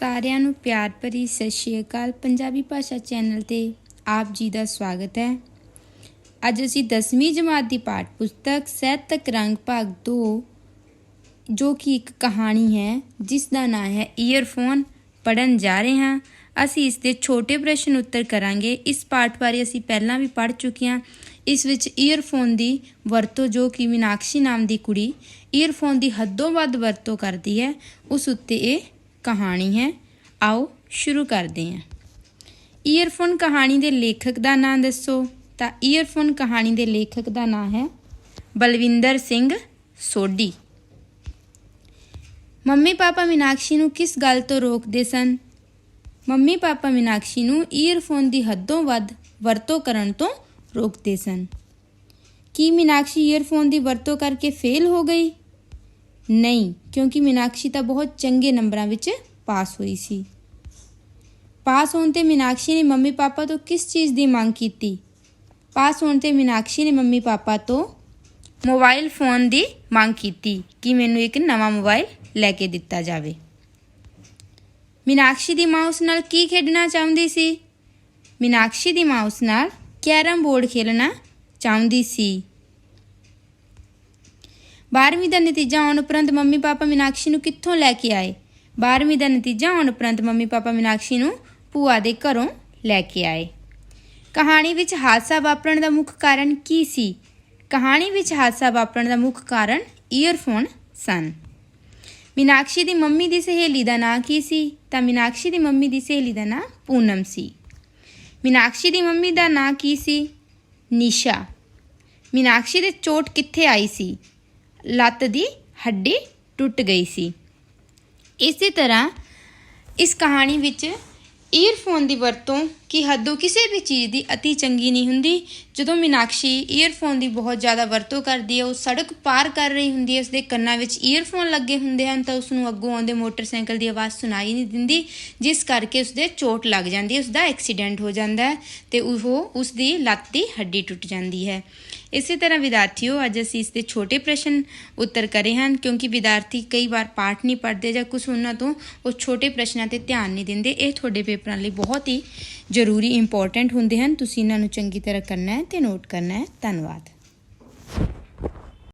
ਸਾਰਿਆਂ ਨੂੰ ਪਿਆਰ ਭਰੀ ਸਤਿ ਸ਼੍ਰੀ ਅਕਾਲ ਪੰਜਾਬੀ ਭਾਸ਼ਾ ਚੈਨਲ ਤੇ ਆਪ ਜੀ ਦਾ ਸਵਾਗਤ ਹੈ। ਅੱਜ ਅਸੀਂ 10ਵੀਂ ਜਮਾਤ ਦੀ ਪਾਠ ਪੁਸਤਕ ਸਾਹਿਤਕ ਰੰਗ ਭਾਗ 2 ਜੋ ਕਿ ਇੱਕ ਕਹਾਣੀ ਹੈ, ਜਿਸ ਦਾ ਨਾਮ ਹੈ ਈਅਰਫੋਨ ਪੜਨ ਜਾ ਰਹੇ ਹਾਂ। ਅਸੀਂ ਇਸ ਦੇ ਛੋਟੇ ਪ੍ਰਸ਼ਨ ਉੱਤਰ ਕਰਾਂਗੇ। ਇਸ ਪਾਠ ਬਾਰੇ ਅਸੀਂ ਪਹਿਲਾਂ ਵੀ ਪੜ ਚੁੱਕੇ ਹਾਂ। ਇਸ ਵਿੱਚ ਈਅਰਫੋਨ ਦੀ ਵਰਤੋਂ, ਜੋ ਕਿ ਮੀਨਾਕਸ਼ੀ ਨਾਮ ਦੀ ਕੁੜੀ ਈਅਰਫੋਨ ਦੀ ਹੱਦੋਂ ਵੱਧ ਵਰਤੋਂ ਕਰਦੀ ਹੈ, ਉਸ ਉੱਤੇ ਇਹ ਕਹਾਣੀ ਹੈ। ਆਓ ਸ਼ੁਰੂ ਕਰਦੇ ਹਾਂ। ਈਅਰਫੋਨ ਕਹਾਣੀ ਦੇ ਲੇਖਕ ਦਾ ਨਾਮ ਦੱਸੋ। ਤਾਂ ਈਅਰਫੋਨ ਕਹਾਣੀ ਦੇ ਲੇਖਕ ਦਾ ਨਾਮ ਹੈ ਬਲਵਿੰਦਰ ਸਿੰਘ ਸੋਢੀ। ਮੰਮੀ ਪਾਪਾ ਮੀਨਾਕਸ਼ੀ ਨੂੰ ਕਿਸ ਗੱਲ ਤੋਂ ਰੋਕਦੇ ਸਨ? ਮੰਮੀ ਪਾਪਾ ਮੀਨਾਕਸ਼ੀ ਨੂੰ ਈਅਰਫੋਨ ਦੀ ਹੱਦੋਂ ਵੱਧ ਵਰਤੋਂ ਕਰਨ ਤੋਂ ਰੋਕਦੇ ਸਨ। ਕੀ ਮੀਨਾਕਸ਼ੀ ਈਅਰਫੋਨ ਦੀ ਵਰਤੋਂ ਕਰਕੇ ਫੇਲ ਹੋ ਗਈ? ਨਹੀਂ, ਕਿਉਂਕਿ ਮੀਨਾਕਸ਼ੀ ਤਾਂ ਬਹੁਤ ਚੰਗੇ ਨੰਬਰਾਂ ਵਿੱਚ ਪਾਸ ਹੋਈ ਸੀ। ਪਾਸ ਹੋਣ ਤੇ ਮੀਨਾਕਸ਼ੀ ਨੇ ਮੰਮੀ ਪਾਪਾ ਤੋਂ ਕਿਸ ਚੀਜ਼ ਦੀ ਮੰਗ ਕੀਤੀ? ਪਾਸ ਹੋਣ ਤੇ ਮੀਨਾਕਸ਼ੀ ਨੇ ਮੰਮੀ ਪਾਪਾ ਤੋਂ ਮੋਬਾਈਲ ਫੋਨ ਦੀ ਮੰਗ ਕੀਤੀ ਕਿ ਮੈਨੂੰ ਇੱਕ ਨਵਾਂ ਮੋਬਾਈਲ ਲੈ ਕੇ ਦਿੱਤਾ ਜਾਵੇ। ਮੀਨਾਕਸ਼ੀ ਦੀ ਮਾਂ ਉਸ ਨਾਲ ਕੀ ਖੇਡਣਾ ਚਾਹੁੰਦੀ ਸੀ? ਮੀਨਾਕਸ਼ੀ ਦੀ ਮਾਂ ਉਸ ਨਾਲ ਕੈਰਮ ਬੋਰਡ ਖੇਡਣਾ ਚਾਹੁੰਦੀ ਸੀ। 12ਵੀਂ ਦਾ ਨਤੀਜਾ ਆਉਣ ਉਪਰੰਤ ਮੰਮੀ ਪਾਪਾ ਮੀਨਾਕਸ਼ੀ ਨੂੰ ਕਿੱਥੋਂ ਲੈ ਕੇ ਆਏ? 12ਵੀਂ ਦਾ ਨਤੀਜਾ ਆਉਣ ਉਪਰੰਤ ਮੰਮੀ ਪਾਪਾ ਮੀਨਾਕਸ਼ੀ ਨੂੰ ਭੂਆ ਦੇ ਘਰੋਂ ਲੈ ਕੇ ਆਏ। ਕਹਾਣੀ ਵਿੱਚ ਹਾਦਸਾ ਵਾਪਰਨ ਦਾ ਮੁੱਖ ਕਾਰਨ ਕੀ ਸੀ? ਕਹਾਣੀ ਵਿੱਚ ਹਾਦਸਾ ਵਾਪਰਨ ਦਾ ਮੁੱਖ ਕਾਰਨ ਈਅਰਫੋਨ ਸਨ। ਮੀਨਾਕਸ਼ੀ ਦੀ ਮੰਮੀ ਦੀ ਸਹੇਲੀ ਦਾ ਨਾਂ ਕੀ ਸੀ? ਤਾਂ ਮੀਨਾਕਸ਼ੀ ਦੀ ਮੰਮੀ ਦੀ ਸਹੇਲੀ ਦਾ ਨਾਂ ਪੂਨਮ ਸੀ। ਮੀਨਾਕਸ਼ੀ ਦੀ ਮੰਮੀ ਦਾ ਨਾਂ ਕੀ ਸੀ? ਨਿਸ਼ਾ। ਮੀਨਾਕਸ਼ੀ ਦੇ ਚੋਟ ਕਿੱਥੇ ਆਈ ਸੀ? ਲੱਤ ਦੀ ਹੱਡੀ ਟੁੱਟ ਗਈ ਸੀ। ਇਸੇ ਤਰ੍ਹਾਂ ਇਸ ਕਹਾਣੀ ਵਿੱਚ ਈਅਰਫੋਨ ਦੀ ਵਰਤੋਂ ਕਿ ਹੱਦੋਂ ਕਿਸੇ ਵੀ ਚੀਜ਼ ਦੀ ਅਤੀ ਚੰਗੀ ਨਹੀਂ ਹੁੰਦੀ। ਜਦੋਂ ਮੀਨਾਕਸ਼ੀ ਈਅਰਫੋਨ ਦੀ ਬਹੁਤ ਜ਼ਿਆਦਾ ਵਰਤੋਂ ਕਰਦੀ ਹੈ, ਉਹ ਸੜਕ ਪਾਰ ਕਰ ਰਹੀ ਹੁੰਦੀ ਹੈ, ਉਸਦੇ ਕੰਨਾਂ ਵਿੱਚ ਈਅਰਫੋਨ ਲੱਗੇ ਹੁੰਦੇ ਹਨ, ਤਾਂ ਉਸ ਨੂੰ ਅੱਗੋਂ ਆਉਂਦੇ ਮੋਟਰਸਾਈਕਲ ਦੀ ਆਵਾਜ਼ ਸੁਣਾਈ ਨਹੀਂ ਦਿੰਦੀ, ਜਿਸ ਕਰਕੇ ਉਸਦੇ ਚੋਟ ਲੱਗ ਜਾਂਦੀ ਹੈ, ਉਸਦਾ ਐਕਸੀਡੈਂਟ ਹੋ ਜਾਂਦਾ ਹੈ ਤੇ ਉਹ ਉਸਦੀ ਲੱਤ ਦੀ ਹੱਡੀ ਟੁੱਟ ਜਾਂਦੀ ਹੈ। ਇਸੇ ਤਰ੍ਹਾਂ ਵਿਦਿਆਰਥੀਓ, ਅੱਜ ਅਸੀਂ ਇਸ ਦੇ ਛੋਟੇ ਪ੍ਰਸ਼ਨ ਉੱਤਰ ਕਰੇ ਹਨ, ਕਿਉਂਕਿ ਵਿਦਿਆਰਥੀ ਕਈ ਵਾਰ ਪਾਠ ਨਹੀਂ ਪੜ੍ਹਦੇ ਜਾਂ ਕੁਝ ਉਹਨਾਂ ਤੋਂ ਉਹ ਛੋਟੇ ਪ੍ਰਸ਼ਨਾਂ ਤੇ ਧਿਆਨ ਨਹੀਂ ਦਿੰਦੇ। ਇਹ ਤੁਹਾਡੇ ਪੇਪਰਾਂ ਲਈ ਬਹੁਤ ਹੀ ਜ਼ਰੂਰੀ ਇੰਪੋਰਟੈਂਟ ਹੁੰਦੇ ਹਨ, ਤੁਸੀਂ ਇਹਨਾਂ ਨੂੰ ਚੰਗੀ ਤਰ੍ਹਾਂ ਕਰਨਾ ਹੈ ਤੇ ਨੋਟ ਕਰਨਾ ਹੈ। ਧੰਨਵਾਦ।